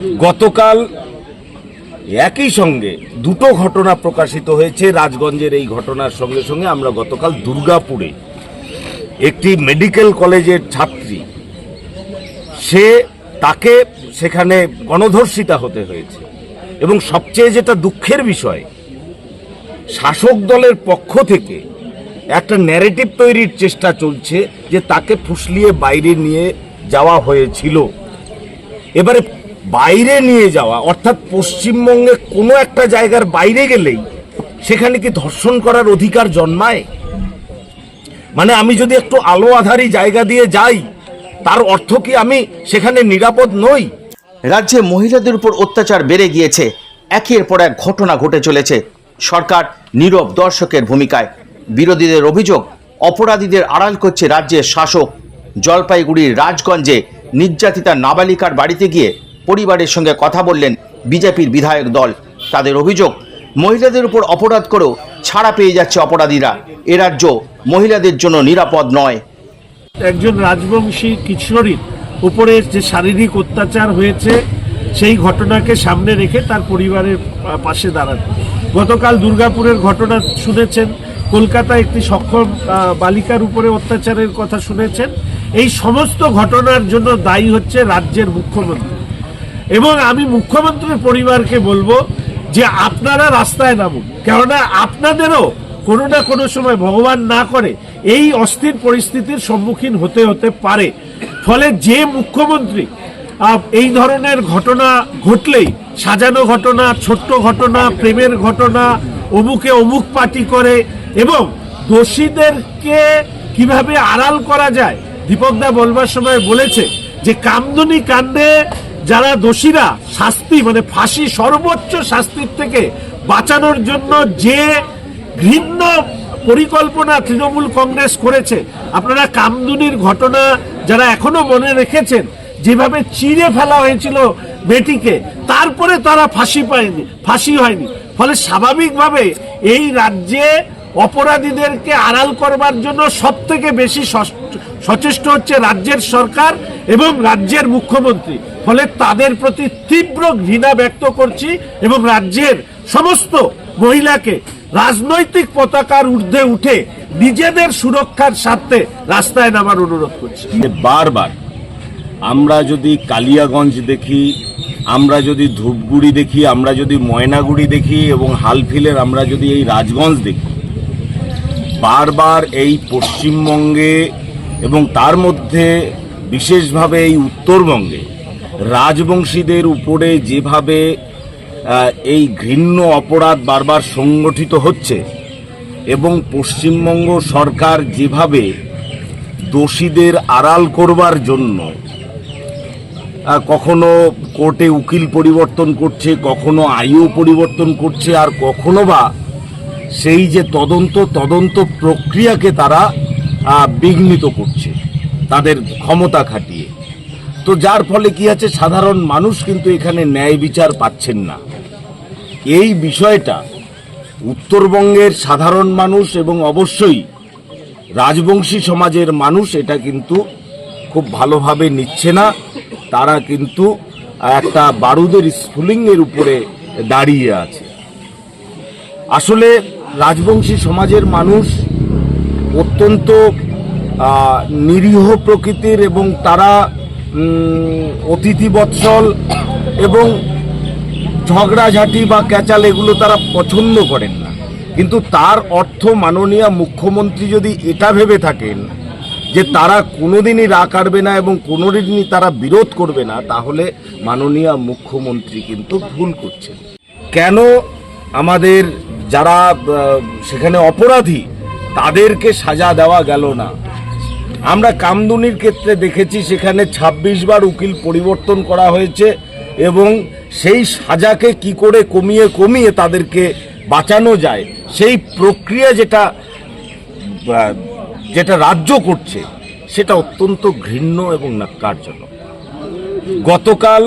গতকাল একই সঙ্গে দুটো ঘটনা প্রকাশিত হয়েছে। রাজগঞ্জের এই ঘটনার সঙ্গে সঙ্গে আমরা গতকাল দুর্গাপুরে একটি মেডিকেল কলেজের ছাত্রী, সে তাকে সেখানে গণধর্ষিতা হতে হয়েছে। এবং সবচেয়ে যেটা দুঃখের বিষয়, শাসক দলের পক্ষ থেকে একটা ন্যারেটিভ তৈরির চেষ্টা চলছে যে তাকে ফুসলিয়ে বাইরে নিয়ে যাওয়া হয়েছিল। এবারে বাইরে নিয়ে যাওয়া, অর্থাৎ পশ্চিমবঙ্গে কোনো একটা জায়গার বাইরে গেলেই সেখানে কি ধর্ষণ করার অধিকার জন্মায়? মানে আমি যদি একটু আলো আধারি জায়গা দিয়ে যাই, তার অর্থ কি আমি সেখানে নিরাপদ নই? রাজ্যে মহিলাদের উপর অত্যাচার বেড়ে গিয়েছে। একের পর এক ঘটনা ঘটে চলেছে। সরকার নীরব দর্শকের ভূমিকায়। বিরোধীদের অভিযোগ, অপরাধীদের আড়াল করছে রাজ্যের শাসক। জলপাইগুড়ির রাজগঞ্জে নির্যাতিতা নাবালিকার বাড়িতে গিয়ে পরিবারের সঙ্গে কথা বললেন বিজেপির বিধায়ক দল। তাদের অভিযোগ, মহিলাদের উপর অপরাধ করেও ছাড়া পেয়ে যাচ্ছে অপরাধীরা। এ রাজ্য মহিলাদের জন্য নিরাপদ নয়। একজন রাজবংশী কিশোরীর উপরে যে শারীরিক অত্যাচার হয়েছে, সেই ঘটনাকে সামনে রেখে তার পরিবারের পাশে দাঁড়ান। গতকাল দুর্গাপুরের ঘটনা শুনেছেন, কলকাতায় একটি সক্ষম বালিকার উপরে অত্যাচারের কথা শুনেছেন। এই সমস্ত ঘটনার জন্য দায়ী হচ্ছে রাজ্যের মুখ্যমন্ত্রী। এবং আমি মুখ্যমন্ত্রীর পরিবারকে বলব যে আপনারা রাস্তায় নামুন। কেননা আপনাদেরও কোনো না কোনো সময় ভগবান না করে এই অস্থির পরিস্থিতির সম্মুখীন হতে হতে পারে। ফলে যে মুখ্যমন্ত্রী এই ধরনের ঘটনা ঘটলেই, সাজানো ঘটনা, ছোট্ট ঘটনা, প্রেমের ঘটনা, অমুকে অমুক পার্টি করে এবং দোষীদেরকে কীভাবে আড়াল করা যায়, দীপকদা বলবার সময় বলেছে যে, কামদুনি কাণ্ডে যারা দোষীরা শাস্তি মানে ফাঁসি, সর্বোচ্চ শাস্তির থেকে বাঁচানোর জন্য যে ঘৃণ্য পরিকল্পনা তৃণমূল কংগ্রেস করেছে, আপনারা কামদুনির ঘটনা যারা এখনও মনে রেখেছেন, যেভাবে চিড়ে ফেলা হয়েছিল মেয়েটিকে, তারপরে তারা ফাঁসি পায়নি, ফাঁসি হয়নি। ফলে স্বাভাবিকভাবে এই রাজ্যে অপরাধীদেরকে আড়াল করবার জন্য সব থেকে বেশি সচেষ্ট হচ্ছে রাজ্যের সরকার এবং রাজ্যের মুখ্যমন্ত্রী। ফলে তাদের প্রতি তীব্র ঘৃণা ব্যক্ত করছি এবং রাজ্যের সমস্ত মহিলাকে রাজনৈতিক পতাকার ঊর্ধ্বে উঠে নিজেদের সুরক্ষার স্বার্থে রাস্তায় নামার অনুরোধ করছি। বারবার আমরা যদি কালিয়াগঞ্জ দেখি, আমরা যদি ধূপগুড়ি দেখি, আমরা যদি ময়নাগুড়ি দেখি এবং হালফিলের আমরা যদি এই রাজগঞ্জ দেখি, বারবার এই পশ্চিমবঙ্গে এবং তার মধ্যে বিশেষভাবে এই উত্তরবঙ্গে রাজবংশীদের উপরে যেভাবে এই ঘৃণ্য অপরাধ বারবার সংগঠিত হচ্ছে এবং পশ্চিমবঙ্গ সরকার যেভাবে দোষীদের আড়াল করবার জন্য কখনো কোর্টে উকিল পরিবর্তন করছে, কখনো আইও পরিবর্তন করছে, আর কখনো বা সেই যে তদন্ত তদন্ত প্রক্রিয়াকে তারা বিঘ্নিত করছে, তাদের ক্ষমতা খাটিয়ে। তো যার ফলে কি আছে, সাধারণ মানুষ কিন্তু এখানে ন্যায় বিচার পাচ্ছেন না। এই বিষয়টা উত্তরবঙ্গের সাধারণ মানুষ এবং অবশ্যই রাজবংশী সমাজের মানুষ এটা কিন্তু খুব ভালোভাবে নিচ্ছে না। তারা কিন্তু একটা বারুদের স্ফুলিংয়ের উপরে দাঁড়িয়ে আছে। আসলে রাজবংশী সমাজের মানুষ অত্যন্ত নিরীহ প্রকৃতির এবং তারা অতিথি বৎসল এবং ঝগড়াঝাটি বা ক্যাচাল এগুলো তারা পছন্দ করেন না। কিন্তু তার অর্থ মাননীয় মুখ্যমন্ত্রী যদি এটা ভেবে থাকেন যে তারা কোনোদিনই রা কাটবে না এবং কোনোদিনই তারা বিরোধ করবে না, তাহলে মাননীয় মুখ্যমন্ত্রী কিন্তু ভুল করছেন। কেন আমাদের যারা সেখানে অপরাধী, তাদেরকে সাজা দেওয়া গেল না? আমরা কামদুনির ক্ষেত্রে দেখেছি সেখানে ২৬ বার উকিল পরিবর্তন করা হয়েছে এবং সেই সাজাকে কি করে কমিয়ে কমিয়ে তাদেরকে বাঁচানো যায়, সেই প্রক্রিয়া যেটা যেটা রাজ্য করছে, সেটা অত্যন্ত ঘৃণ্য এবং নাক্কারজনক গতকাল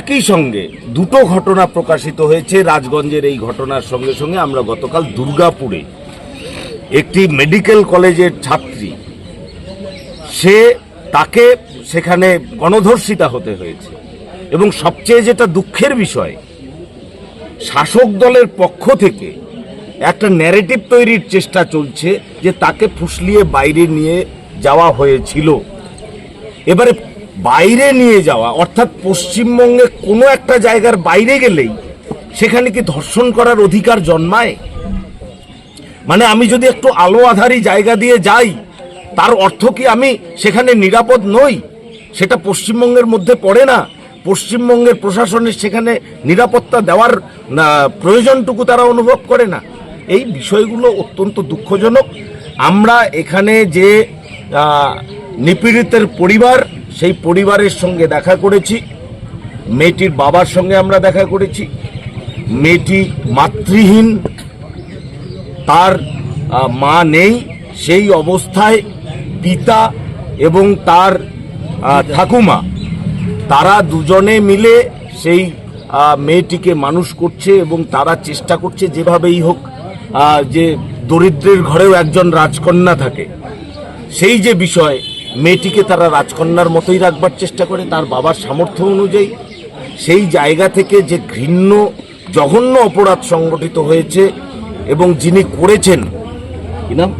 একই সঙ্গে দুটো ঘটনা প্রকাশিত হয়েছে, রাজগঞ্জের এই ঘটনার সঙ্গে সঙ্গে আমরা গতকাল দুর্গাপুরে একটি মেডিকেল কলেজের ছাত্রী, সে তাকে সেখানে গণধর্ষিতা হতে হয়েছে। এবং সবচেয়ে যেটা দুঃখের বিষয়, শাসক দলের পক্ষ থেকে একটা ন্যারেটিভ তৈরির চেষ্টা চলছে যে তাকে ফুসলিয়ে বাইরে নিয়ে যাওয়া হয়েছিল। এবারে বাইরে নিয়ে যাওয়া, অর্থাৎ পশ্চিমবঙ্গে কোনো একটা জায়গার বাইরে গেলেই সেখানে কি ধর্ষণ করার অধিকার জন্মায়? মানে আমি যদি একটু আলো আধারি জায়গা দিয়ে যাই, তার অর্থ কি আমি সেখানে নিরাপদ নই? সেটা পশ্চিমবঙ্গের মধ্যে পড়ে না। পশ্চিমবঙ্গের প্রশাসনের সেখানে নিরাপত্তা দেওয়ার প্রয়োজনটুকু তারা অনুভব করে না। এই বিষয়গুলো অত্যন্ত দুঃখজনক। আমরা এখানে যে নিপীড়িতের পরিবার, সেই পরিবারের সঙ্গে দেখা করেছি। মেয়েটির বাবার সঙ্গে আমরা দেখা করেছি। মেয়েটি মাতৃহীন। তার মা নেই, সেই অবস্থায় পিতা এবং তার ঠাকুমা। তারা দুজনে মিলে সেই মেয়েটিকে মানুষ করছে এবং তারা চেষ্টা করছে যেভাবেই হোক যে দরিদ্রের ঘরেও একজন রাজকন্যা থাকে। সেই যে বিষয়, মেয়েটিকে তারা রাজকন্যার মতোই রাখবার চেষ্টা করে, তার বাবার সামর্থ্য অনুযায়ী। সেই জায়গা থেকে যে ঘৃণ্য, জঘন্য অপরাধ সংগঠিত হয়েছে এবং যিনি করেছেন কি নাম?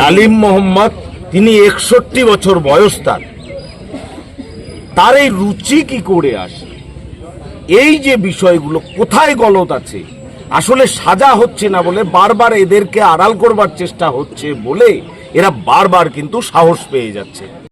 ডালিম মোহাম্মদ। তিনি একষট্টি বছর বয়স তার। তার এই রুচি কি করে আসে? এই যে বিষয়গুলো কোথায় গলত আছে? আসলে সাজা হচ্ছে না বলে বারবার এদেরকে আড়াল করবার চেষ্টা হচ্ছে বলে এরা বারবার কিন্তু সাহস পেয়ে যাচ্ছে।